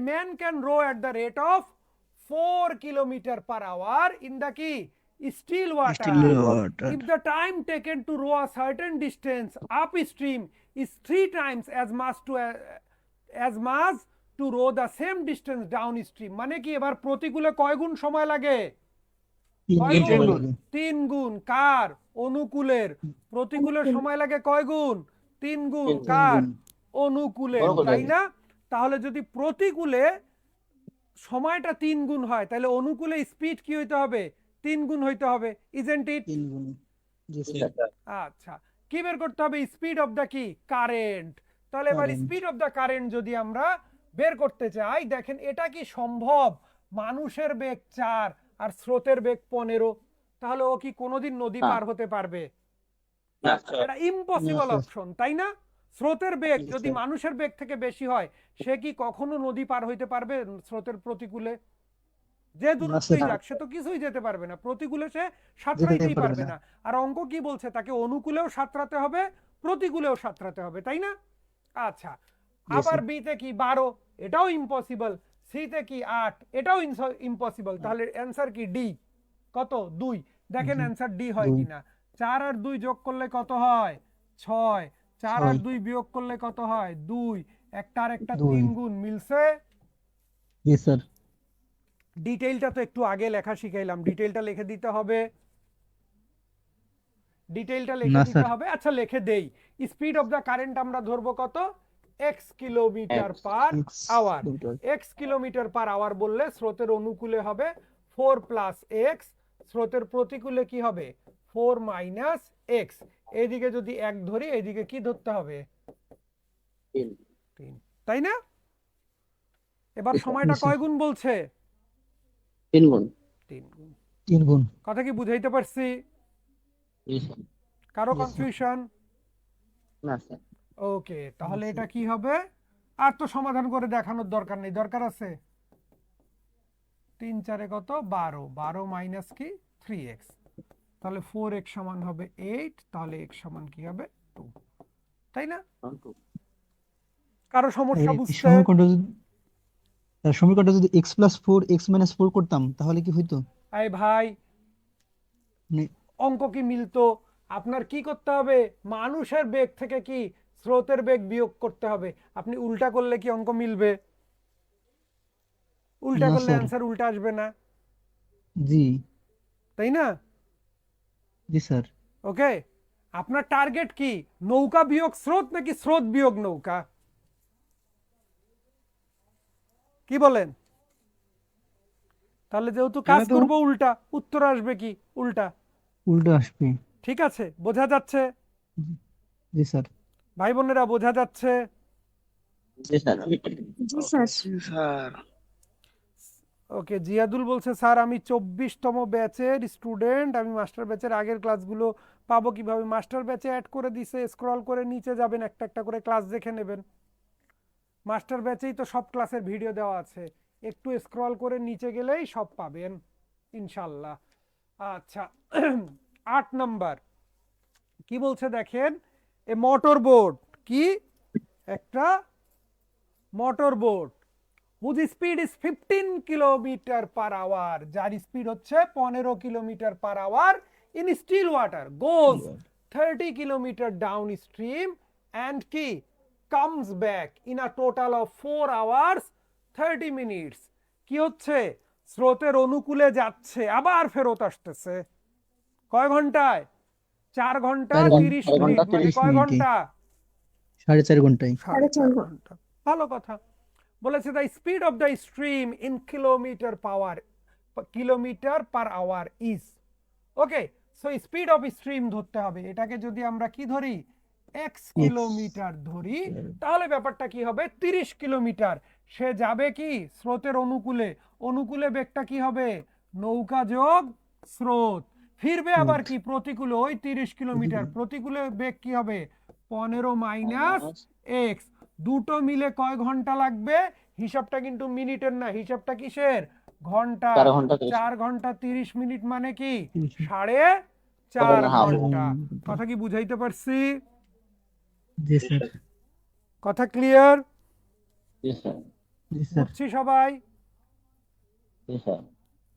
a man can row at the rate of 4 kilometer per hour in the key still water. Still water. If the time taken to row a certain distance upstream is three times as much to uh, as much to row the same distance downstream মানে কি এবার প্রতিকূলে কয় গুণ সময় লাগে তিন গুণ? কার অনুকূলের প্রতিকূলের সময় লাগে কয় গুণ তিন গুণ কার অনুকূলের। তাই না তাহলে যদি প্রতিকূলে সময়টা তিন গুণ হয় তাহলে অনুকূলে স্পিড কি হইতে হবে? তিন গুণ হইতে হবে ইজেন্ট ইট তিন গুণ। জি জি স্যার স্যার আচ্ছা কি বের করতে হবে? স্পিড অফ দ্য কি কারেন্ট তাহলে এবার স্পিড অফ দ্য কারেন্ট যদি আমরা বের করতে চাই দেখেন এটা কি সম্ভব? মানুষের বেগ চার আর স্রোতের বেগ পনেরো। তাহলে ও কি কোনোদিন নদী পার হতে পারবে? না স্যার এটা ইম্পসিবল অপশন তাই না? স্রোতের বেগ যদি মানুষের বেগ থেকে বেশি হয় সে কি কখনো নদী পার হইতে পারবে স্রোতের প্রতিকূলে? যে দূরত্বই যাক সে তো কিছুই যেতে পারবে না। প্রতিকূলে সে সাঁতরাইতেই পারবে না। আর অঙ্ক কি বলছে? তাকে অনুকূলেও সাঁতরাতে হবে প্রতিকূলেও সাঁতরাতে হবে তাই না? আচ্ছা আবার। বিতে কি বারো? এটাও ইম্পসিবল সিতে কি আট? এটাও ইম্পসিবল তাহলে অ্যান্সার কি ডি কত? দুই। দেখেন অ্যান্সার ডি হয়। কিনা? চার আর দুই যোগ করলে কত হয়? ছয়। চার আর দুই বিয়োগ করলে কত হয়? দুই। একটা আর একটা তিন গুণ মিলছে? জি স্যার। ডিটেইলটা তো একটু আগে লেখা শিখাইলাম। ডিটেইলটা লিখে দিতে হবে। ডিটেইলটা লিখে দিতে হবে। আচ্ছা লিখে দেই। স্পিড অফ দা কারেন্ট আমরা ধরবো কত? X kilometre per hour. X kilometre. Per hour বললে স্রোতের অনুকূলে হবে। ফোর প্লাস এক্স স্রোতের প্রতিকূলে কি হবে? Four minus X. এইদিকে যদি এক ধরি এইদিকে কি ধরতে হবে? তিন। তাই না? এবার। সময়টা। কয় গুণ বলছে? তিন গুণ। তিন গুণ। তিন গুণ। কথা কি বুঝাইতে পারছি? কারও কনফিউশন না স্যার ওকে তাহলে এটা কি হবে? আর তো সমাধান করে দেখানোর দরকার নেই। দরকার আছে? তিন চারে কত? বারো। বারো মাইনাস কি? Three X. তাহলে ফোর এক্স সমান হবে এইট তাহলে এক্স সমান কি হবে টু তাই না? কারও সমস্যা বুঝতে সমীকরণটা যদি X plus four X minus four করতাম তাহলে কি হইতো? এই ভাই অঙ্ক কি মিলতো? আপনার কি করতে হবে? মানুষের বেগ থেকে কি স্রোতের বেগ বিয়োগ করতে হবে? আপনি উল্টা করলে কি অঙ্ক মিলবে? উল্টা করলে। অ্যান্সার উল্টা আসবে না। জি। তাই না? জি স্যার। ওকে? আপনার টার্গেট কি? নৌকা বিয়োগ স্রোত নাকি স্রোত বিয়োগ নৌকা? কি বলেন? তাহলে যেহেতু কাজ করব উল্টা উত্তর আসবে কি? উল্টা। উল্টো আসবে। ঠিক আছে বোঝা যাচ্ছে? জি স্যার। ভাই বোনেরা বোঝা যাচ্ছে? জি স্যার। স্যার। ওকে, জিয়াদুল বলছে, স্যার, আমি চব্বিশতম ব্যাচের স্টুডেন্ট। আমি মাস্টার ব্যাচের আগের ক্লাসগুলো পাবো কীভাবে? মাস্টার ব্যাচে অ্যাড করে দিছে স্ক্রল করে নিচে যাবেন, একটা একটা করে ক্লাস দেখে নেবেন। মাস্টার ব্যাচেই তো সব ক্লাসের ভিডিও দেওয়া আছে। একটু স্ক্রল করে নিচে গেলেই সব পাবেন, ইনশাল্লাহ। আচ্ছা আট নাম্বার। কি বলছে দেখেন? এ মোটর বোর্ড কি? একটা motor boat whose speed is fifteen kilometre per hour যার স্পিড হচ্ছে পনেরো kilometre per hour in still water goes thirty kilometre downstream and কি? Comes back in a total of four hours thirty minutes কি হচ্ছে? স্রোতের অনুকূলে যাচ্ছে আবার ফেরত আসতেছে। কয় ঘন্টায়? চার ঘণ্টা তিরিশ মিনিট ঘণ্টা, মানে 30 কয়। ঘণ্টা? সাড়ে চার ঘন্টায়। সাড়ে চার ঘণ্টা। ভালো কথা। বলেছে the speed of the stream in kilometre per hour kilometre per hour is. Okay so speed of stream ধরতে হবে। এটাকে যদি আমরা কি ধরি? এক্স কিলোমিটার ধরি তাহলে ব্যাপারটা কি হবে? তিরিশ কিলোমিটার। সে যাবে কি? স্রোতের অনুকূলে। অনুকূলে বেগটা কি হবে? নৌকা যোগ স্রোত। ফিরবে আবার কি? প্রতিকূলে। ওই তিরিশ কিলোমিটার। প্রতিকূলে বেগ কি হবে? পনেরো মাইনাস এক্স। দুটো মিলে কয় ঘণ্টা লাগবে? হিসাবটা কিন্তু মিনিটের না হিসাবটা কিসের? ঘণ্টা চার ঘণ্টা তিরিশ। মিনিট মানে কি? সাড়ে চার ঘণ্টা। কথা কি বুঝাইতে পারছি? জি স্যার। কথা ক্লিয়ার? জি স্যার। জি স্যার। বুঝছি সবাই?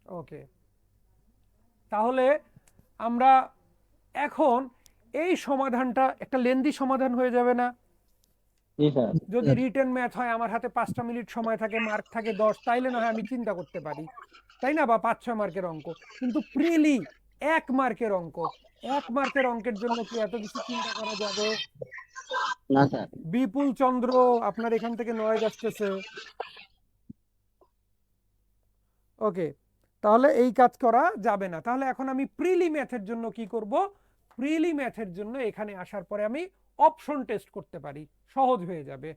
ওকে। তাহলে আমরা এখন এই সমাধানটা একটা লেন্দি সমাধান হয়ে যাবে না? যদি রিটার্ন ম্যাথ হয় আমার হাতে পাঁচটা মিনিট সময় থাকে মার্ক থাকে দশ তাইলে না হয় আমি চিন্তা করতে পারি। তাই না বা পাঁচ ছয় মার্কের অঙ্ক? কিন্তু প্রিলি এক মার্কের অঙ্ক। এক মার্কের অঙ্কের জন্য কি এত কিছু চিন্তা করা যাবে? বিপুল চন্দ্র আপনার এখান থেকে নয় আসতেছে ওকে তাহলে এই কাজ করা যাবে না। তাহলে এখন আমি প্রিলি ম্যাথের জন্য কি করব? প্রিলি ম্যাথের জন্য এখানে আসার পরে আমি অপশন টেস্ট করতে পারি। সহজ হয়ে যাবে।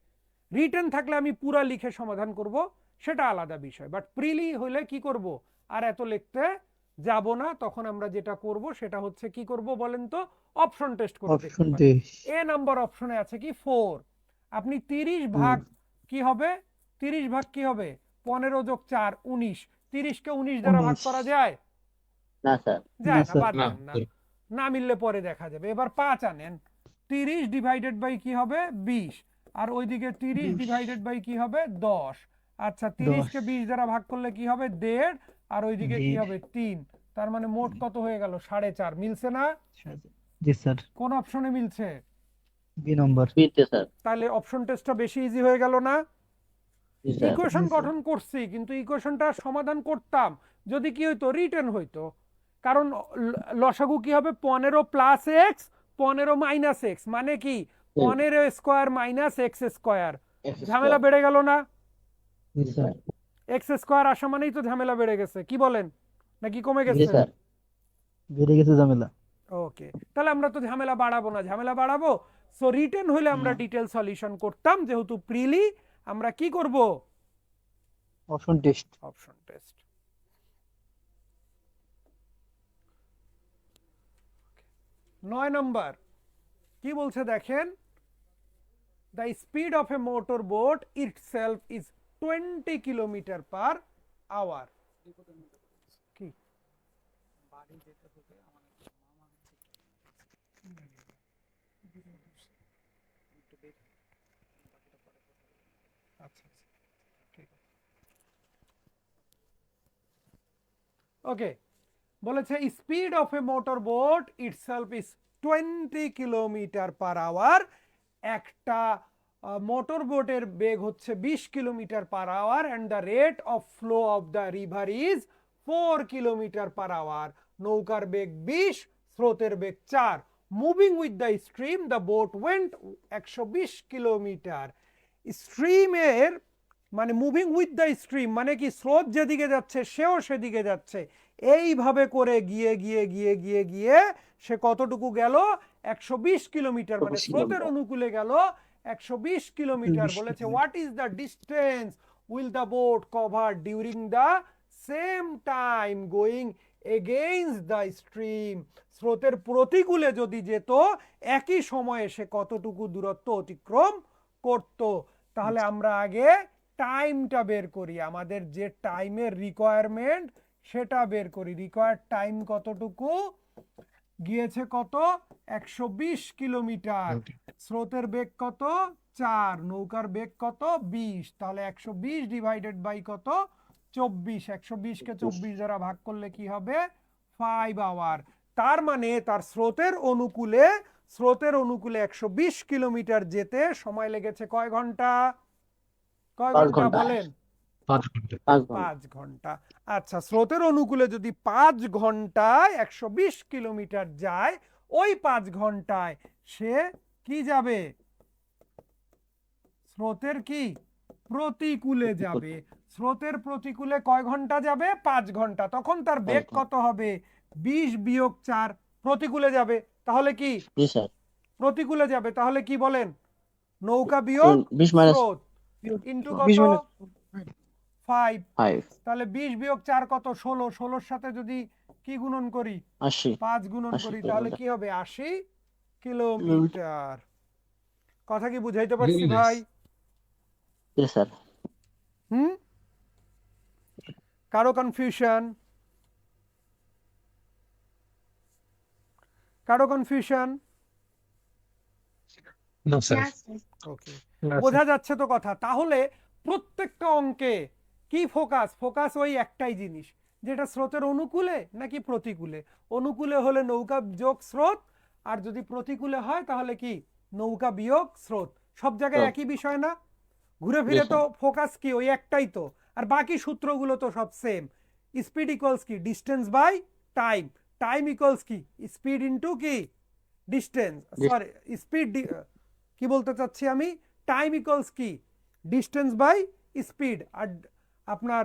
রিটেন থাকলে আমি পুরা লিখে সমাধান করব সেটা আলাদা বিষয়। বাট প্রিলি হলে কি করব? আর এত লিখতে যাব না তখন আমরা যেটা করব সেটা হচ্ছে কি করব বলেন তো? Option test option. Test A number অপশনে আছে কি? ফোর আপনি তিরিশ ভাগ কি হবে? তিরিশ ভাগ কি হবে? পনেরো যোগ চার উনিশ। তিরিশকে উনিশ দ্বারা ভাগ করা যায়? না স্যার। যায় না স্যার। বাদ দেন না। না মিললে পরে দেখা যাবে। এবার পাঁচ আনেন। তিরিশ ডিভাইডেড বাই কি হবে? বিশ। আর ওইদিকে তিরিশ 20 ডিভাইডেড বাই কি হবে? দশ। আচ্ছা তিরিশকে বিশ দ্বারা ভাগ করলে কি হবে? দেড়। আর ওইদিকে কি হবে? তিন। তার মানে মোট কত হয়ে গেল? সাড়ে চার। মিলছে না? জি স্যার। কোন অপশনে মিলছে? B number. বিতে স্যার। তাহলে অপশন টেস্টটা বেশি ইজি হয়ে গেল না? ইকুয়েশন গঠন করছি কিন্তু ইকুয়েশনটা সমাধান করতাম। যদি কি হইতো? রিটার্ন হইতো। কারণ লসাগু কি হবে? পনেরো প্লাস এক্স পনেরো মাইনাস এক্স মানে কি? পনেরো স্কোয়ার মাইনাস এক্স স্কোয়ার ঝামেলা বেড়ে গেল না? এক্স স্কোয়ার আসা মানেই তো ঝামেলা বেড়ে গেছে। কি বলেন? নাকি কমে গেছে? বেড়ে গেছে ঝামেলা। ওকে। তাহলে আমরা তো ঝামেলা বাড়াবো না। ঝামেলা বাড়াবো। সো রিটেন হলে আমরা ডিটেল সলিউশন করতাম। যেহেতু প্রিলি আমরা কি করব? অপশন টেস্ট অপশন টেস্ট নয় নম্বর। কি বলছে দেখেন? The speed of a motor boat itself is twenty kilometre per hour কি? আচ্ছা ঠিক ওকে বলেছে speed of a motor boat itself is twenty kilometre per hour একটা মোটর বোটের বেগ হচ্ছে বিশ kilometre per hour and the rate of flow of the river is four kilometre per hour নৌকার বেগ বিশ, স্রোতের বেগ চার। Moving with the stream the boat went একশো বিশ কিলোমিটার স্ট্রিমের মানে মুভিং উইথ দ্য স্ট্রিম মানে কি স্রোত যেদিকে যাচ্ছে, সেও সেদিকে যাচ্ছে। এইভাবে করে গিয়ে গিয়ে গিয়ে গিয়ে গিয়ে সে কতটুকু গেল? একশো বিশ কিলোমিটার মানে স্রোতের অনুকূলে গেল। একশো বিশ কিলোমিটার বলেছে। What is the distance will the boat cover during the same time going against the stream স্রোতের প্রতিকূলে যদি যেত একই সময়ে সে কতটুকু দূরত্ব অতিক্রম করত? তাহলে আমরা আগে টাইমটা বের করি। আমাদের যে টাইমের রিকোয়ারমেন্ট সেটা বের করি। রিকোয়ার্ড টাইম কতটুকু? গিয়েছে কত? একশো বিশ কিলোমিটার। স্রোতের বেগ কত? চার। নৌকার বেগ কত? বিশ। তাহলে একশো বিশ ডিভাইডেড বাই কত? চব্বিশ। একশো বিশকে চব্বিশ। দ্বারা ভাগ করলে কি হবে? ফাইভ আওয়ার তার মানে তার স্রোতের অনুকূলে স্রোতের অনুকূলে একশো বিশ কিলোমিটার যেতে সময় লেগেছে কয় ঘণ্টা? কয় ঘণ্টা ঘণ্টা। বলেন? পাঁচ ঘণ্টা। আচ্ছা স্রোতের অনুকূলে যদি পাঁচ ঘন্টায় একশো বিশ কিলোমিটার যায় ওই পাঁচ ঘন্টায় সে কি যাবে? স্রোতের কি? প্রতিকূলে যাবে। স্রোতের প্রতিকূলে কয় ঘণ্টা যাবে? পাঁচ ঘণ্টা। তখন তার বেগ কত হবে? বিশ বিয়োগ চার প্রতিকূলে যাবে। তাহলে কি? প্রতিকূলে যাবে। তাহলে কি বলেন? নৌকা বিয়োগ স্রোত। ইন্টু কত? 20 minus ফাইভ তাহলে বিশ বিয়োগ চার কত? ষোলো। ষোলোর সাথে যদি কি গুণন করি? পাঁচ গুণন করি তাহলে। কি হবে? আশি কিলোমিটার। কথা কি বুঝাইতে পারছি ভাই? হুম? কারও কনফিউশন কারও কনফিউশন. ওকে বোঝা যাচ্ছে তো কথা। তাহলে প্রত্যেকটা অঙ্কে কি ফোকাস? ফোকাস ওই একটাই জিনিস। যেটা স্রোতের অনুকূলে নাকি প্রতিকূলে? অনুকূলে হলে নৌকা যোগ স্রোত আর যদি প্রতিকূলে হয় তাহলে কি? নৌকা বিয়োগ স্রোত। সব জায়গায় একই বিষয় না? ঘুরে ফিরে তো ফোকাস কি? ওই একটাই তো। আর বাকি সূত্রগুলো তো সব সেম স্পিড ইকুয়ালস কি? Distance by time time equals কি? স্পিড ইনটু কি? ডিস্টেন্স সরি স্পিড কি বলতে চাচ্ছি আমি? টাইম ইকুয়ালস কি? ডিস্টেন্স বাই স্পিড আর আপনার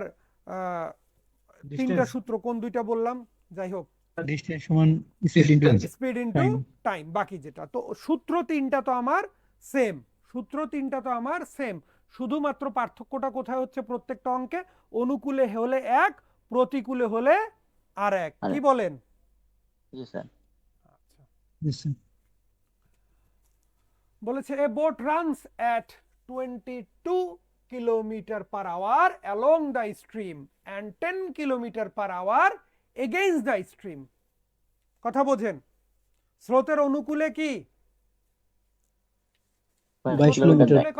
তিনটা সূত্র কোন দুইটা বললাম? যাই হোক। ডিস্টেন্স সমান speed into speed into time বাকি যেটা। তো সূত্র তিনটা তো আমার সেম সূত্র তিনটা তো আমার সেম শুধুমাত্র পার্থক্যটা কোথায় হচ্ছে প্রত্যেকটা অঙ্কে? অনুকূলে হলে এক প্রতিকূলে হলে আর এক। কি। বলেন? জি স্যার। বলেছে a boat runs at twenty two kilometre per hour along the stream and ten kilometre per hour against the stream কথা বোঝেন স্রোতের অনুকূলে কি।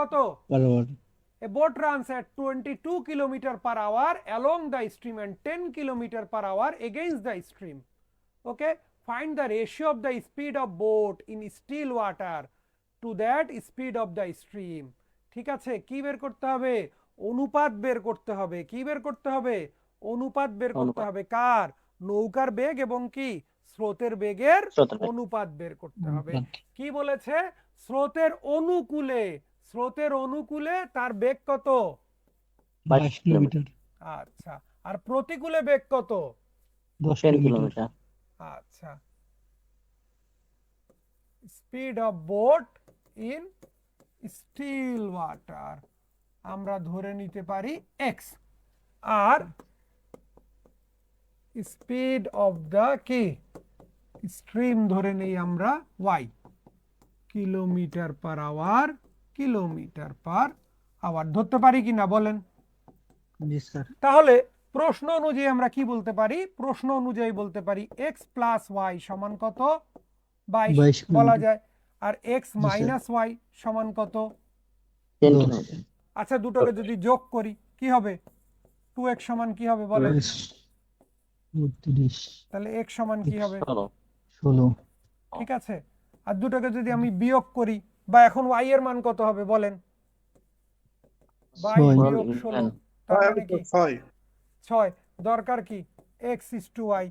কত A boat runs at 22 km per hour along the stream and 10 km per hour against the stream. Okay, find the ratio of the speed of boat in still water to that speed of the stream. ঠিক আছে কি বের করতে হবে? অনুপাত বের করতে হবে। কি বের করতে হবে? অনুপাত বের করতে হবে কার? নৌকার বেগ এবং কি? স্রোতের বেগের অনুপাত বের করতে হবে। কি বলেছে? স্রোতের অনুকূলে স্রোতের অনুকূলে তার বেগ কত? বাইশ কিলোমিটার। আচ্ছা আর প্রতিকূলে বেগ কত? কিলোমিটার। আচ্ছা। Speed of boat in still water আমরা ধরে নিতে পারি এক্স আর স্পিড অফ দ্য কি স্ট্রিম ধরে নেই আমরা Y kilometre per hour kilometre per hour ধরতে পারি কি না বলেন? তাহলে প্রশ্ন অনুযায়ী আমরা কি বলতে পারি? প্রশ্ন অনুযায়ী বলতে পারি এক্স প্লাস ওয়াই সমান কত? বাইশ 22 বলা যায়। আর এক্স মাইনাস ওয়াই সমান কত? আচ্ছা দুটোকে যদি যোগ করি কি হবে? টু এক্স সমান কি হবে বলেন? তাহলে এক্স সমান কি হবে? ষোলো। ঠিক আছে। আর দুটোকে যদি আমি বিয়োগ করি বা এখন ওয়াই এর মান কত হবে বলেন? মানে ছয়। দরকার কি? X is two Y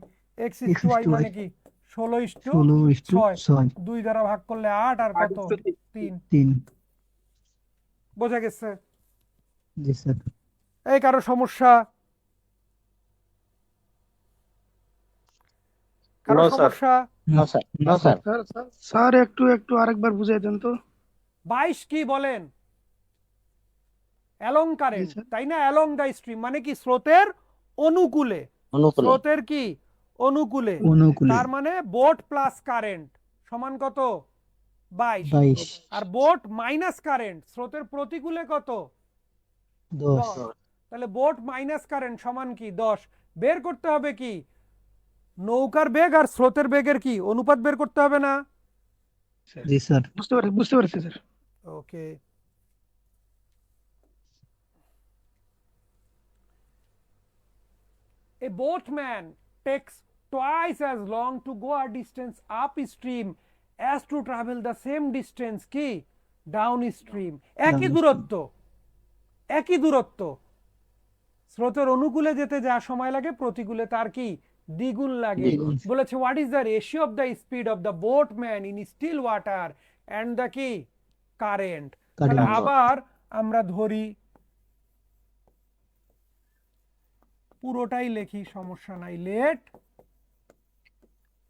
X is two Y মানে কি? ষোলো ইস ষোলো ইস্টু ছয়। দুই দ্বারা ভাগ করলে আট আর কত? তিন। তিন। বোঝা গেছে? জি স্যার। এই কারও সমস্যা? কারও সমস্যা? Sir no sir sir sir sir একটু একটু আরেকবার বুঝাই দেন তো। বাইশ কি বলেন? অ্যালং কারেন্ট তাই না? অ্যালং দ্য স্ট্রিম মানে কি? স্রোতের অনুকূলে। অনুকূলে। স্রোতের কি? অনুকূলে। অনুকূলে। তার মানে বোট প্লাস কারেন্ট সমান কত? বাইশ। আর বোট মাইনাস কারেন্ট স্রোতের প্রতিকূলে কত? দশ। তাহলে বোট মাইনাস কারেন্ট সমান কি? দশ। বের করতে হবে কি? নৌকার বেগ আর স্রোতের বেগের কি? অনুপাত বের করতে হবে না? জি স্যার। বুঝতে পারছি বুঝতে পারছি sir. Okay. A boatman takes twice as long to go a distance upstream as to travel the same distance কি downstream. একই. দূরত্ব একই দূরত্ব স্রোতের অনুকূলে যেতে যা সময় লাগে প্রতিকূলে তার কি দ্বিগুণ লাগে। বলেছে what is the ratio of the speed of the boatman in still water and the কি কারেন্ট তাহলে. আবার আমরা ধরি পুরোটাই লেখি সমস্যা নাই let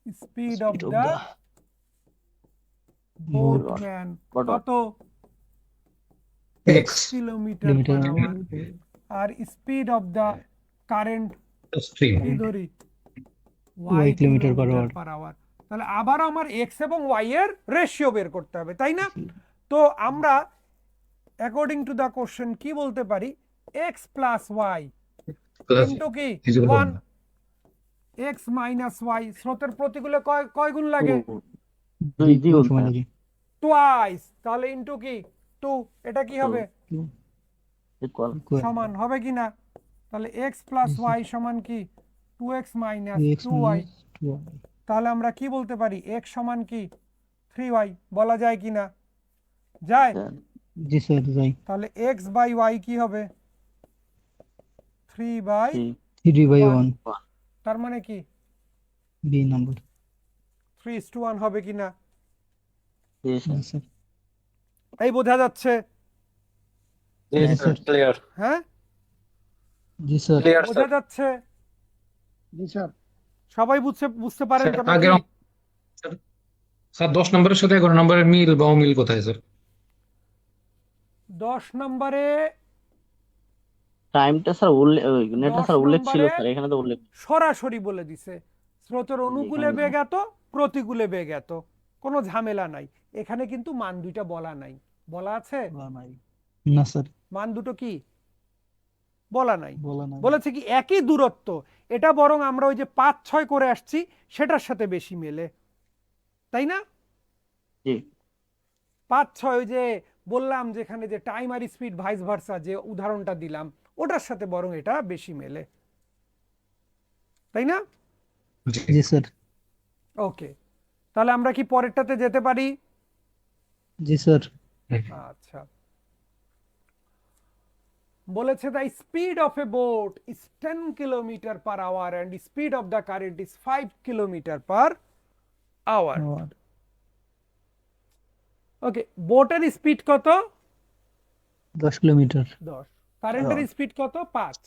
speed of Speed of the the boatman কত X kilometre kilometre per hour R speed of the current ধরি Y kilometre per hour। Per hour তাহলে আবার আমার এক্স এবং ওয়াই এর রেশিও বের করতে হবে তাই না? তো আমরা অ্যাকর্ডিং টু দ্য কোশ্চেন কি বলতে পারি? এক্স প্লাস ওয়াই ইন্টু কি? ওয়ান এক্স মাইনাস ওয়াই স্রোতের প্রতিকূলে কয় কয় গুণ লাগে? টুয়াইস তাহলে ইন্টু কি? টু এটা কি হবে? সমান হবে কি না? তাহলে এক্স প্লাস ওয়াই সমান কি? Two x minus two y 2y তাহলে আমরা কি বলতে পারি? এক্স সমান কি? থ্রি ওয়াই বলা যায় কি না? যায়? জি স্যার যাই তাহলে এক্স বাই ওয়াই কি হবে? Three by 3 by One. 1 তার মানে কি? B number. Three is to one হবে কি না? জি স্যার স্যার এই বোঝা যাচ্ছে. ক্লিয়ার হ্যাঁ? জি স্যার ক্লিয়ার বোঝা যাচ্ছে? জি স্যার সবাই বুঝতে বুঝতে পারেন আগে? স্যার দশ নম্বরের সাথে এগারো নম্বরের মিল বা অমিল কোথায় স্যার দশ নম্বরে টাইমটা স্যার উল্লেখ নেটটা স্যার উল্লেখ ছিল স্যার এখানে তো উল্লেখ সরাসরি বলে দিছে স্রোতের অনুকূলে বেগ এত প্রতিকূলে বেগ এত কোনো ঝামেলা নাই। এখানে কিন্তু মান দুইটা বলা নাই। বলা আছে? না স্যার মান দুটো কি? বলা নাই। বলেছে কি একই দূরত্ব এটা বরং আমরা ওই যে পাঁচ ছয় করে আসছি সেটার সাথে বেশি মেলে। তাই না? পাঁচ ছয় ওই যে বললাম যেখানে যে টাইম আর স্পিড ভাইস ভার্সা যে উদাহরণটা দিলাম ওটার সাথে বরং এটা বেশি মেলে। তাই না? জি স্যার। ওকে তাহলে আমরা কি পরেরটাতে যেতে পারি? জি স্যার। আচ্ছা। বলেছে the speed of a boat is ten kilometre per hour and speed of the current is five kilometre per hour okay বোটের স্পিড কত? দশ কিলোমিটার দশ। কারেন্টের স্পিড কত? পাঁচ।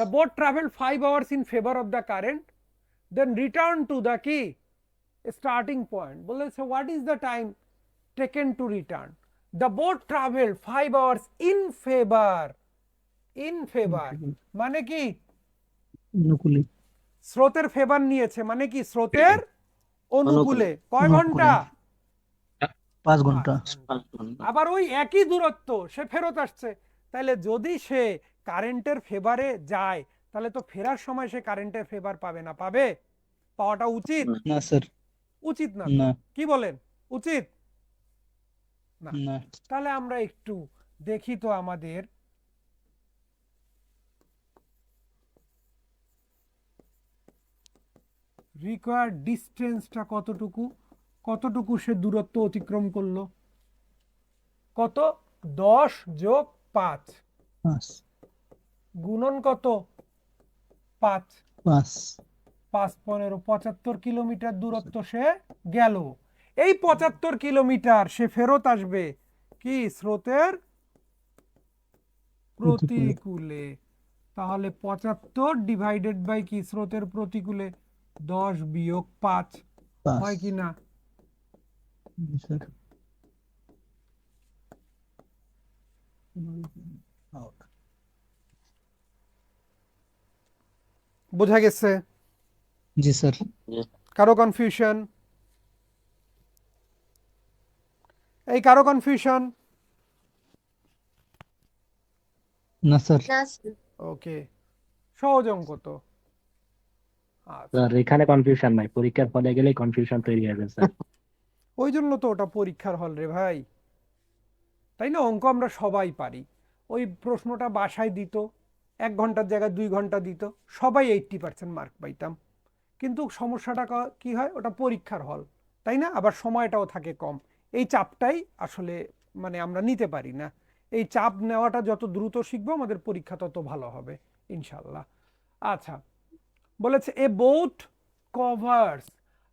The boat travel five hours in favour of the current then return to the কি starting point বলেছে what is the time taken to return the boat travel five hours in favour in favour মানে কি? স্রোতের favour নিয়েছে মানে কি? স্রোতের অনুকূলে। কয় ঘণ্টা। পাঁচ ঘণ্টা। আবার ওই একই দূরত্ব সে ফেরত আসছে। তাহলে যদি সে কারেন্টের ফেভারে যায় তাহলে তো ফেরার সময় সে কারেন্টের ফেভার পাবে না পাবে? পাওয়াটা উচিত? না স্যার উচিত না? কি বলেন? উচিত? না। তাহলে আমরা একটু দেখি তো আমাদের। রিকোয়ার্ড ডিস্টেন্সটা কতটুকু? কতটুকু সে দূরত্ব অতিক্রম করল? কত? দশ যোগ পাঁচ। পাঁচ। গুণন কত? পাঁচ। পাঁচ। পাঁচ পনেরো পঁচাত্তর কিলোমিটার দূরত্ব সে গেল। এই পঁচাত্তর কিলোমিটার সে ফেরত আসবে কি? স্রোতের প্রতিকূলে। তাহলে পঁচাত্তর ডিভাইডেড বাই কি? স্রোতের প্রতিকূলে দশ বিয়োগ পাঁচ। হয় কি না জি স্যার বোঝা গেছে? জি স্যার। কারও কনফিউশন এই কারও কনফিউশন না স্যার। ওকে। সহজ অঙ্ক তো। আচ্ছা। স্যার এখানে কনফিউশন নাই। পরীক্ষার ফলে গেলেই কনফিউশন তৈরি হয়ে যাবে স্যার। ওই জন্য তো ওটা পরীক্ষার হল রে ভাই। তাই না অঙ্ক আমরা সবাই পারি। ওই প্রশ্নটা বাসায় দিত, এক ঘণ্টার জায়গায় দুই ঘণ্টা দিত, সবাই এইট্টি পার্সেন্ট মার্ক পাইতাম। কিন্তু সমস্যাটা ক- হয়? ওটা পরীক্ষার হল, তাই না? আবার সময়টাও থাকে কম। এই চাপটাই আসলে মানে আমরা নিতে পারি না। এই চাপ নেওয়াটা যত দ্রুত শিখব, আমাদের পরীক্ষা তত ভালো হবে, ইনশাল্লাহ। আচ্ছা বলেছে a boat covers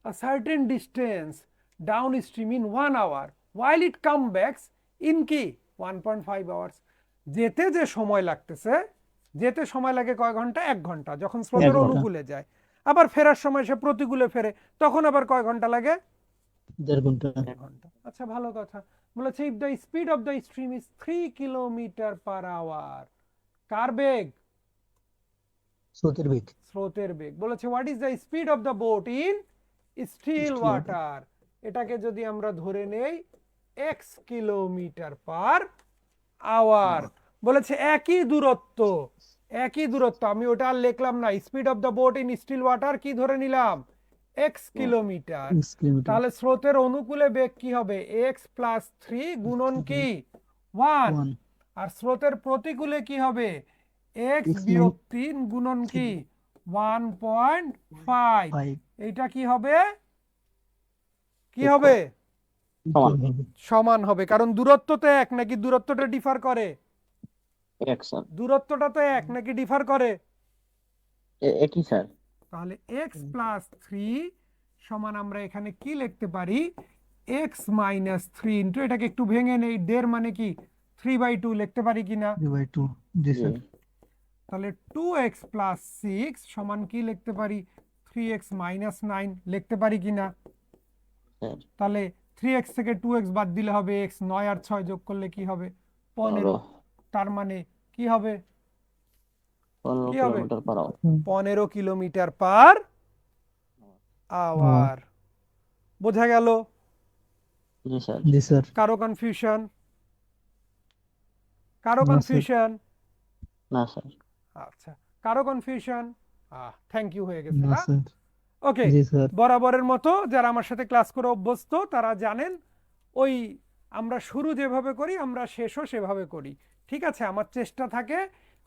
a certain distance downstream in one hour, while it come backs in কি? ওয়ান পয়েন্ট ফাইভ আওয়ার্স যেতে যে সময় লাগতেছে যেতে সময় লাগে কয় ঘণ্টা? এক ঘণ্টা যখন স্রোতের অনুকূলে যায়। আবার ফেরার সময় সে প্রতিকূলে ফেরে তখন আবার কয় ঘণ্টা লাগে? দেড় ঘণ্টা। ঘণ্টা। আচ্ছা ভালো কথা। বলেছে if the speed of the stream is three kilometre per hour কার বেগ? স্রোতের বেগ। স্রোতের বেগ। বলেছে what is the speed of the boat in still water এটাকে যদি আমরা ধরে নেই এক্স কিলোমিটার পার আওয়ার বলেছে একই দূরত্ব একই দূরত্ব। আমি ওটা আর লিখলাম না। Speed of the boat in still water কি ধরে নিলাম? X kilometre. তাহলে স্রোতের অনুকূলে বেগ কি হবে? এক্স প্লাস থ্রি গুণন কি? ওয়ান আর স্রোতের প্রতিকূলে কি হবে? এক্স বিয়োগ তিন গুণন কি? ওয়ান পয়েন্ট ফাইভ এইটা কি হবে? কি হবে? সমান। সমান হবে কারণ দূরত্ব তো এক নাকি দূরত্বটা ডিফার করে? এক স্যার দূরত্বটা তো এক নাকি ডিফার করে? একই স্যার তাহলে এক্স প্লাস থ্রি সমান আমরা এখানে কি লিখতে পারি? এক্স মাইনাস থ্রি ইন্টু এটাকে একটু ভেঙে নেই দেড় মানে কি? থ্রি বাই টু লিখতে পারি কিনা? থ্রি বাই টু জি জি স্যার তাহলে টু এক্স প্লাস সিক্স সমান কি লিখতে পারি? থ্রি এক্স মাইনাস নাইন লিখতে পারি কিনা? স্যার তাহলে থ্রি এক্স থেকে টু এক্স বাদ দিলে হবে এক্স নয় আর ছয় যোগ করলে কি হবে? পনেরো। তার মানে কি হবে? পনেরো কি হবে? Kilometre per hour. পনেরো কিলোমিটার পার আওয়ার। বোঝা গেল? স্যার। কারও কনফিউশন কারও কনফিউশন না স্যার। আচ্ছা। কারও কনফিউশন থ্যাংক ইউ হয়ে গেছে না ওকে বরাবরের মতো যারা আমার সাথে ক্লাস করে অভ্যস্ত তারা জানেন ওই আমরা শুরু যেভাবে করি আমরা শেষও সেভাবে করি। ঠিক আছে আমার চেষ্টা থাকে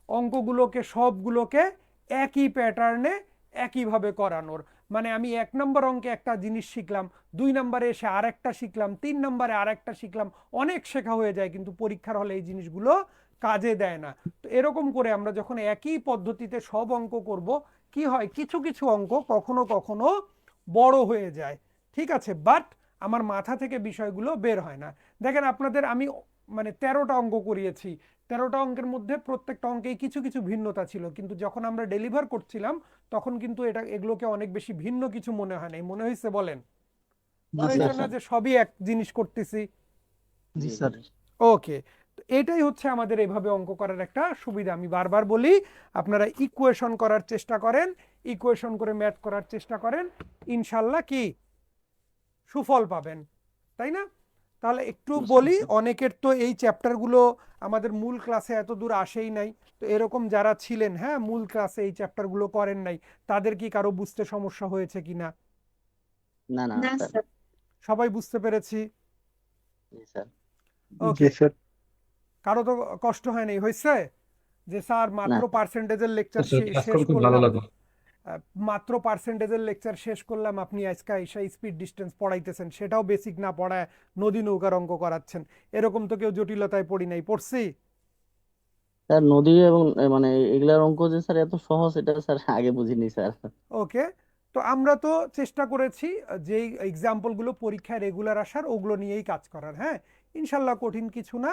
অঙ্কগুলোকে সবগুলোকে একই প্যাটার্নে একইভাবে করানোর। মানে আমি এক নম্বর অঙ্কে একটা জিনিস শিখলাম দুই নম্বরে এসে আরেকটা শিখলাম তিন নম্বরে আরেকটা শিখলাম অনেক শেখা হয়ে যায় কিন্তু পরীক্ষার হলে এই জিনিসগুলো কাজে দেয় না। তো এরকম করে আমরা যখন একই পদ্ধতিতে সব অঙ্ক করব কি হয়? কিছু কিছু অঙ্ক কখনো কখনো বড় হয়ে যায়। ঠিক আছে? বাট আমার মাথা থেকে বিষয়গুলো বের হয় না। দেখেন আপনাদের আমি মানে তেরোটা অঙ্ক করিয়েছি। তেরোটা অঙ্কের মধ্যে প্রত্যেকটা অঙ্কেই কিছু কিছু ভিন্নতা ছিল। কিন্তু যখন আমরা ডেলিভার করছিলাম তখন কিন্তু এটা এগুলোকে অনেক বেশি ভিন্ন কিছু মনে হয় নাই। মনে হয়েছে বলেন? মনে স্যার, হয়েছে না যে সবই এক জিনিস করতেছি? জি স্যার। ওকে এটাই হচ্ছে আমাদের এভাবে অঙ্ক করার একটা সুবিধা। আমি বারবার বলি আপনারা ইকুয়েশন করার চেষ্টা করেন ইকুয়েশন করে ম্যাথ করার চেষ্টা করেন ইনশাল্লাহ কি সুফল পাবেন। তাই না? তাহলে একটু বলি অনেকের তো এই চ্যাপ্টারগুলো আমাদের মূল ক্লাসে এত দূর আসেই নাই। তো এরকম যারা ছিলেন হ্যাঁ মূল ক্লাসে এই চ্যাপ্টারগুলো করেন নাই তাদের কি কারও বুঝতে সমস্যা হয়েছে কিনা না? সবাই বুঝতে পেরেছি? Okay sir. কারও তো কষ্ট হয় নাই হয়েছে যে স্যার মাত্র পার্সেন্টেজের লেকচার শেষ করলাম। মাত্র পার্সেন্টেজের লেকচার শেষ করলাম। আপনি আজকে এসে স্পিড ডিস্টেন্স পড়াইতেছেন। সেটাও বেসিক না পড়ায় নদী নৌকার অঙ্ক করাচ্ছেন। এরকম তো কেউ জটিলতায় পড়ি নাই। পড়ছি? স্যার নদী এবং মানে এগুলার অঙ্ক যে স্যার এত সহজ এটা স্যার আগে বুঝিনি স্যার। ওকে তো আমরা তো চেষ্টা করেছি যেই এক্সাম্পলগুলো পরীক্ষায় রেগুলার আসার ওগুলো নিয়েই কাজ করার। হ্যাঁ ইনশাল্লাহ কঠিন কিছু না।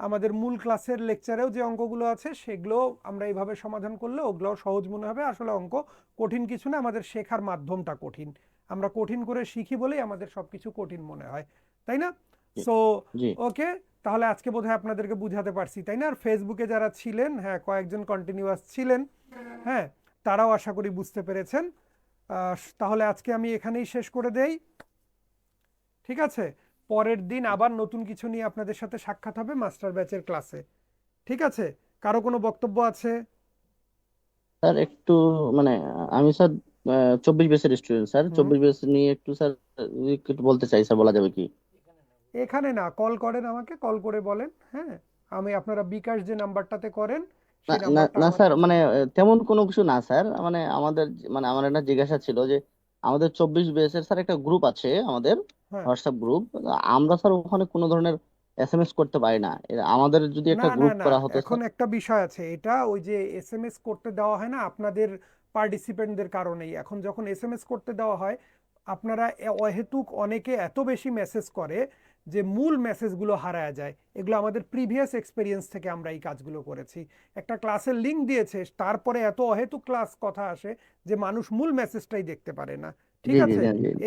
আমাদের মূল ক্লাসের লেকচারেও যে অঙ্কগুলো আছে সেগুলো আমরা এইভাবে সমাধান করলে ওগুলোও সহজ মনে হবে। আসলে অঙ্ক কঠিন কিছু না আমাদের শেখার মাধ্যমটা কঠিন। আমরা কঠিন করে শিখি বলেই আমাদের সবকিছু কঠিন মনে হয়। তাই না? সো ওকে তাহলে আজকে বোধহয় আপনাদেরকে বুঝাতে পারছি তাই না? আর ফেসবুকে যারা ছিলেন হ্যাঁ কয়েকজন কন্টিনিউয়াস ছিলেন হ্যাঁ তারাও আশা করি বুঝতে পেরেছেন। আহ, তাহলে আজকে আমি এখানেই শেষ করে দেই। ঠিক আছে? পরের দিন আবার নতুন কিছু নিয়ে আপনাদের সাথে সাক্ষাৎ হবে মাস্টার ব্যাচের ক্লাসে। ঠিক আছে? কারও কোনো বক্তব্য আছে? স্যার একটু মানে আমি স্যার চব্বিশ বেসের স্টুডেন্ট স্যার। চব্বিশ বেস নিয়ে একটু স্যার একটু বলতে চাই স্যার বলা যাবে কি? এখানে না কল করেন আমাকে কল করে বলেন হ্যাঁ? আমি আপনারা বিকাশ যে নাম্বারটাতে করেন না স্যার মানে তেমন কোনো কিছু না স্যার। মানে আমাদের মানে আমার একটা জিজ্ঞাসা ছিল যে আমাদের চব্বিশ বেসের স্যার একটা গ্রুপ আছে আমাদের। হোয়াটসঅ্যাপ গ্রুপ আমরা স্যার ওখানে কোনো ধরনের এসএমএস করতে পারি না। আমাদের যদি একটা গ্রুপ করা হতো এখন একটা বিষয় আছে এটা ওই যে এসএমএস করতে দেওয়া হয় না আপনাদের পার্টিসিপেন্টদের কারণেই। এখন যখন এসএমএস করতে দেওয়া হয় আপনারা অহেতুক অনেকে এত বেশি মেসেজ করে যে মূল মেসেজগুলো হারায় যায়। এগুলো আমাদের প্রিভিয়াস এক্সপিরিয়েন্স থেকে আমরা এই কাজগুলো করেছি। একটা ক্লাসের লিংক দিয়েছে তারপরে এত অহেতুক ক্লাস কথা আসে যে মানুষ মূল মেসেজটাই দেখতে পারে না। ঠিক আছে?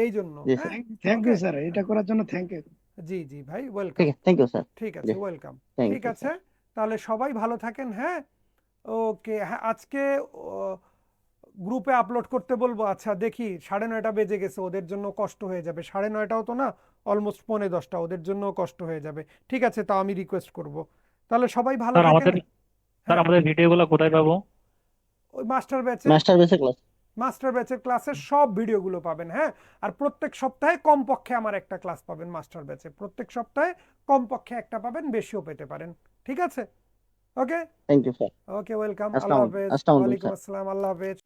এই জন্য হ্যাঁ? থ্যাংক ইউ স্যার এটা করার জন্য থ্যাংক ইউ জি জি ভাই ওয়েলকাম থ্যাংক ইউ স্যার ঠিক আছে ওয়েলকাম ঠিক আছে? তাহলে সবাই ভালো থাকেন হ্যাঁ? ওকে হ্যাঁ আজকে গ্রুপে আপলোড করতে বলব। আচ্ছা দেখি সাড়ে নয়টা বেজে গেছে ওদের জন্য কষ্ট হয়ে যাবে। সাড়ে নয়টাও তো না অলমোস্ট পৌনে দশটা ওদের জন্য কষ্ট হয়ে যাবে। ঠিক আছে তাও আমি রিকোয়েস্ট করব। তাহলে সবাই ভালো থাকেন। স্যার হ্যাঁ। আমাদের ভিডিওগুলো কোথায় পাবো? ওই মাস্টার ব্যাচে মাস্টার বেসে ক্লাস মাস্টার ব্যাচের ক্লাসের সব ভিডিওগুলো পাবেন হ্যাঁ? আর প্রত্যেক সপ্তাহে কমপক্ষে আমার একটা ক্লাস পাবেন মাস্টার ব্যাচে। প্রত্যেক সপ্তাহে কমপক্ষে একটা পাবেন বেশিও পেতে পারেন। ঠিক আছে? Okay? Thank you sir okay welcome. আল্লাহ হাফেজ। ওয়ালাইকুম আসসালাম আল্লাহ হাফেজ।